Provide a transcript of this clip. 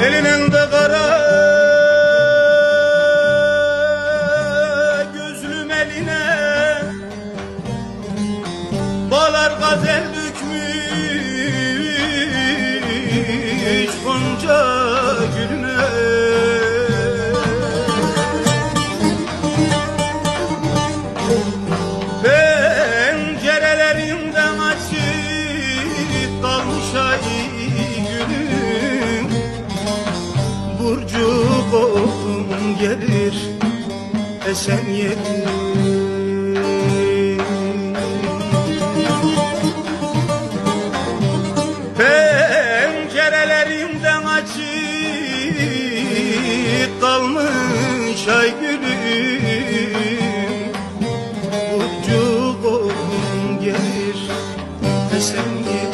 Elinin de kara gözlüm eline. Balar gazel dökmüş Gonca gülüne çocuk oldum gelir esen yedim Pencerelerimden açık kalmış ay gülüm. Burcu oldum gelir esen yedim